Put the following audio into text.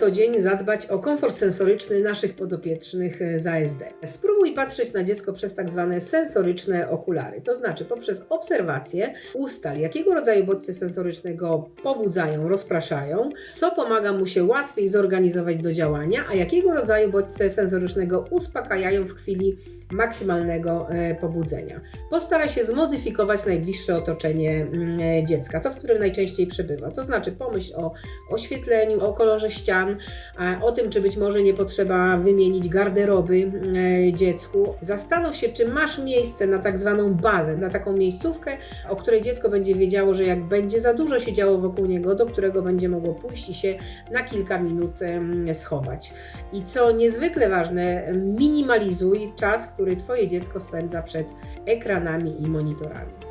co dzień zadbać o komfort sensoryczny naszych podopiecznych e, z ASD. Spróbuj patrzeć na dziecko przez tak zwane sensoryczne okulary, to znaczy poprzez obserwację ustal, jakiego rodzaju bodźce sensoryczne go pobudzają, rozpraszają, co pomaga mu się łatwiej zorganizować do działania, a jakiego rodzaju bodźce sensoryczne go uspokajają w chwili maksymalnego e, pobudzenia. Postaraj się zmodyfikować najbliższe otoczenie mm, e, dziecka, to w którym najczęściej przebywa. To znaczy pomyśl o oświetleniu, o kolorze ścian, o tym, czy być może nie potrzeba wymienić garderoby e, dziecku. Zastanów się, czy masz miejsce na tak zwaną bazę, na taką miejscówkę, o której dziecko będzie wiedziało, że jak będzie za dużo się działo wokół niego, do którego będzie mogło pójść i się na kilka minut schować. I co niezwykle ważne, minimalizuj czas, który Twoje dziecko spędza przed ekranami i monitorami.